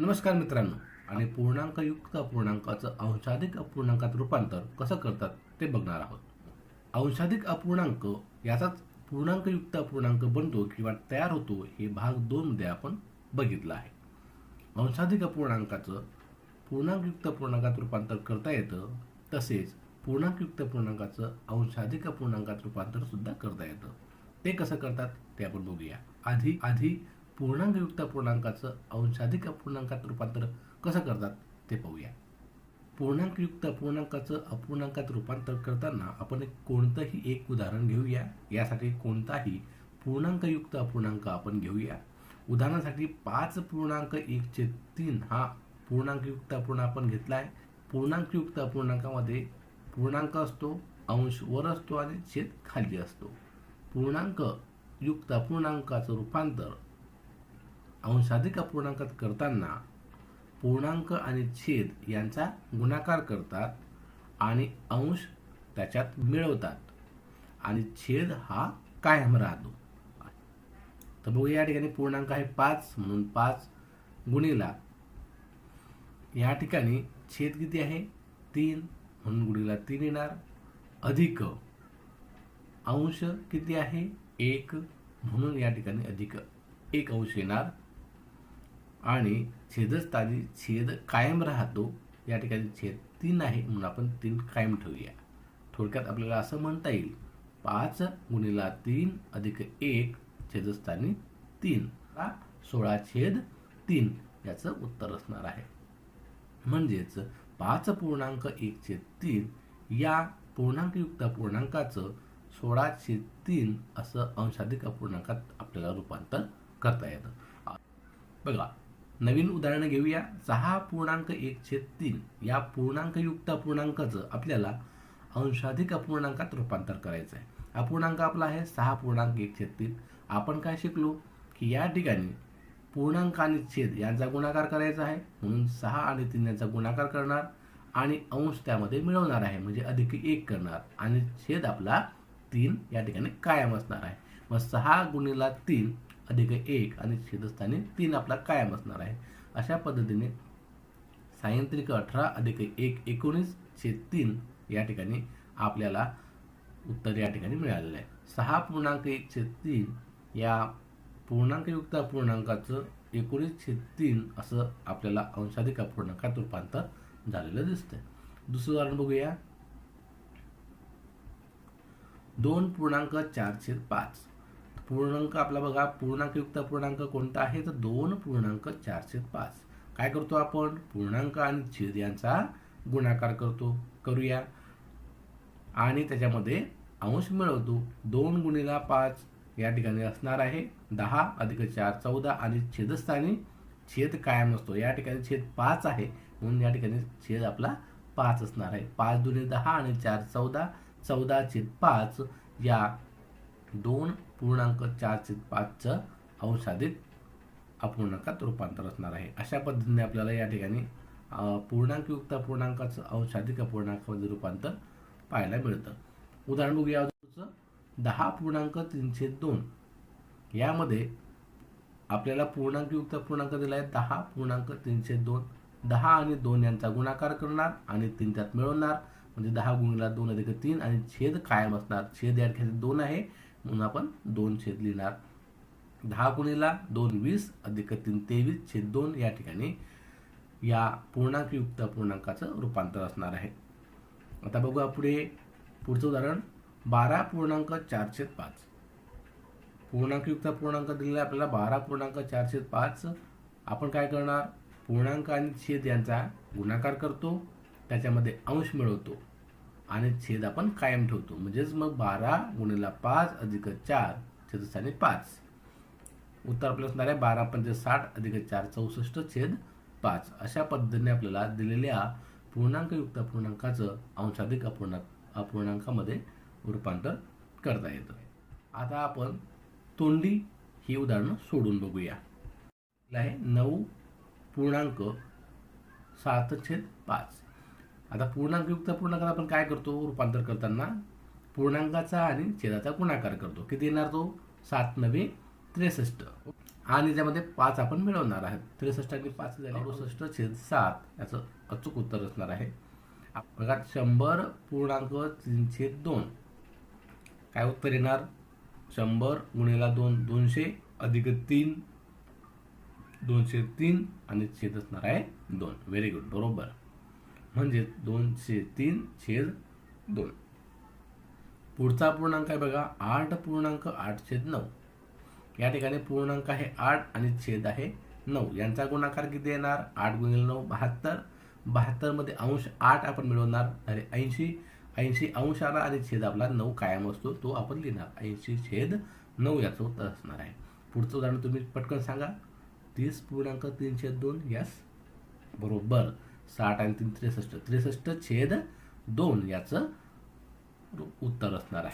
नमस्कार मित्रांनो. आणि पूर्णांकयुक्त अपूर्णांकाचं अंशाधिक अपूर्णांकात रूपांतर कसं करतात ते बघणार आहोत. अंशाधिक अपूर्णांक याचाच पूर्णांकयुक्त अपूर्णांक बनतो किंवा तयार होतो हे भाग दोन मध्ये आपण बघितलं आहे. अंशाधिक अपूर्णांकाचं पूर्णांकयुक्त अपूर्णांकात रूपांतर करता येतं तसेच पूर्णांकयुक्त पूर्णांकाचं अंशाधिक अपूर्णांकात रूपांतर सुद्धा करता येतं. ते कसं करतात ते आपण बघूया. आधी आधी पूर्णांकयुक्त अपूर्णांकाचं अंशाधिक अपूर्णांकात रूपांतर कसं करतात ते पाहूया. पूर्णांकयुक्त अपूर्णांकाचं अपूर्णांकात रूपांतर करताना आपण एक कोणतंही एक उदाहरण घेऊया. यासाठी कोणताही पूर्णांकयुक्त अपूर्णांक आपण घेऊया. उदाहरणासाठी पाच पूर्णांक एकचे तीन हा पूर्णांकयुक्त अपूर्णांक आपण घेतला आहे पूर्णांकयुक्त अपूर्णांकामध्ये पूर्णांक असतो अंश वर असतो आणि छेद खाली असतो. पूर्णांक युक्त अपूर्णांकाचं रूपांतर अंशाधिक अपूर्णांकात करताना पूर्णांक आणि छेद यांचा गुणाकार करतात आणि अंश त्याच्यात मिळवतात. आणि छेद हा कायम राहतो. तर बघूया या ठिकाणी पूर्णांक आहे पाच म्हणून पाच गुणीला. या ठिकाणी छेद किती आहे? तीन म्हणून गुणीला तीन येणार. अधिक अंश किती आहे? एक म्हणून या ठिकाणी अधिक एक अंश येणार. आणि छेदस्थानी छेद कायम राहतो या ठिकाणी छेद तीन आहे म्हणून आपण तीन कायम ठेवूया. थोडक्यात आपल्याला असं म्हणता येईल पाच गुणिला तीन अधिक एक छेदस्थानी तीन. हा? सोळा छेद तीन याचं उत्तर असणार आहे. म्हणजेच पाच पूर्णांक एक छेद तीन या पूर्णांकयुक्त पूर्णांकाचं सोळा छेद तीन असं अंशाधिक अपूर्णांकात आपल्याला रूपांतर करता येतं. बघा नवीन उदाहरण घेऊया. सहा पूर्णांक एक छेद तीन. या पूर्णांकयुक्त अपूर्णांकाचं आपल्याला अंशाधिक अपूर्णांकात रूपांतर करायचं आहे अपूर्णांक आपला आहे सहा पूर्णांक एक छेद तीन. आपण काय शिकलो? की या ठिकाणी पूर्णांक आणि छेद यांचा गुणाकार करायचा आहे. म्हणून सहा आणि तीन यांचा गुणाकार करणार आणि अंश त्यामध्ये मिळवणार आहे. म्हणजे अधिक एक करणार. आणि छेद आपला तीन या ठिकाणी कायम असणार आहे. मग सहा गुणिला तीन अधिक एक आणि छेदस्थानी तीन आपला कायम असणार आहे. अशा पद्धतीने सायंत्रिक अठरा अधिक एक एकोणीस छेद तीन या ठिकाणी आपल्याला उत्तर या ठिकाणी मिळालेलं आहे. सहा पूर्णांक एक छेद तीन या पूर्णांकयुक्त पूर्णांकाचं एकोणीस छेद तीन असं आपल्याला अंशाधिक अपूर्णांकात रूपांतर झालेलं दिसतंय. दुसरं उदाहरण बघूया. दोन पूर्णांक चार छेद पाच. पूर्णांक आपला बघा पूर्णांकयुक्त पूर्णांक कोणता आहे? तर दोन पूर्णांक चारशे पाच. काय करतो आपण? पूर्णांक आणि छेद यांचा गुणाकार करतो. करूया. आणि त्याच्यामध्ये अंश मिळवतो. दोन गुणिला पाच या ठिकाणी असणार आहे. दहा अधिक चार चौदा. आणि छेदस्थानी छेद कायम असतो. या ठिकाणी छेद पाच आहे. म्हणून या ठिकाणी छेद आपला पाच असणार आहे. पाच दुने दहा आणि चार चौदा. चौदा छेद पाच या दोन पूर्णांक चार छेद पाचचं अंशाधिक अपूर्णांकात रूपांतर असणार आहे. अशा पद्धतीने आपल्याला या ठिकाणी पूर्णांकयुक्त पूर्णांकाचं अंशाधिक अपूर्णांकामध्ये रूपांतर पाहायला मिळतं. उदाहरण बघूया दहा पूर्णांक तीनशे दोन. यामध्ये आपल्याला पूर्णांकयुक्त पूर्णांक दिला आहे. दहा पूर्णांक तीनशे दोन. दहा आणि दोन यांचा गुणाकार करणार आणि तीन त्यात मिळवणार. म्हणजे दहा गुणिला दोन अधिक तीन आणि छेद कायम असणार. छेद या ठिकाणी दोन आहे. म्हणून आपण दोन छेद लिहिणार. दहा गुणिला दोन वीस अधिक तीन तेवीस छेद दोन या ठिकाणी या पूर्णांकयुक्त पूर्णांकाचं रूपांतर असणार आहे. आता बघूया पुढे पुढचं उदाहरण बारा पूर्णांक चारशे पाच. पूर्णांकयुक्त पूर्णांक दिलेला आपल्याला बारा पूर्णांक चारशे पाच. आपण काय करणार? पूर्णांक आणि छेद यांचा गुणाकार करतो त्याच्यामध्ये अंश मिळवतो. आणि छेद आपण कायम ठेवतो. म्हणजेच मग बारा गुणिला पाच अधिक चार छेदस्थानी पाच. उत्तर आपल्याला असणार आहे बारा पंचे साठ अधिक चार चौसष्ट छेद पाच. अशा पद्धतीने आपल्याला दिलेल्या पूर्णांकयुक्त पूर्णांकाचं अंशाधिक अपूर्णांक अपूर्णांकामध्ये रूपांतर करता येतं. आता आपण तोंडी ही उदाहरणं सोडून बघूया. आहे नऊ पूर्णांक सात छेद पाच. आता पूर्णांकयुक्त पूर्णांकात आपण काय करतो? रूपांतर करताना पूर्णांकाचा आणि छेदाचा गुणाकार करतो. किती येणार तो? सात नवे त्रेसष्ट. आणि त्यामध्ये पाच आपण मिळवणार आहोत. त्रेसष्ट आणि पाच अडुसष्ट छेद सात याचं अचूक उत्तर असणार आहे. बघा शंभर पूर्णांक तीन छेद दोन. काय उत्तर येणार? शंभर गुणेला दोन दोनशे अधिक तीन. दोनशे तीन आणि छेद असणार आहे दोन. व्हेरी गुड बरोबर. म्हणजे दोनशे तीन छेद दोन. पुढचा पूर्णांक आहे बघा आठ पूर्णांक आठ छेद नऊ. या ठिकाणी पूर्णांक आहे आठ आणि छेद आहे नऊ. यांचा गुणाकार किती येणार? आठ गुणिले नऊ बहात्तर. बहात्तरमध्ये अंश आठ आपण मिळवणार. अरे ऐंशी. ऐंशी अंश आला आणि छेद आपला नऊ कायम असतो तो आपण लिहिणार. ऐंशी छेद नऊ याचं उत्तर असणार आहे. पुढचं उदाहरण तुम्ही पटकन सांगा. तीस पूर्णांक तीन छेद दोन यस. बरोबर. साठ आणि तीन त्रेसष्ट. त्रेसष्ट छेद दोन याचं उत्तर असणार आहे.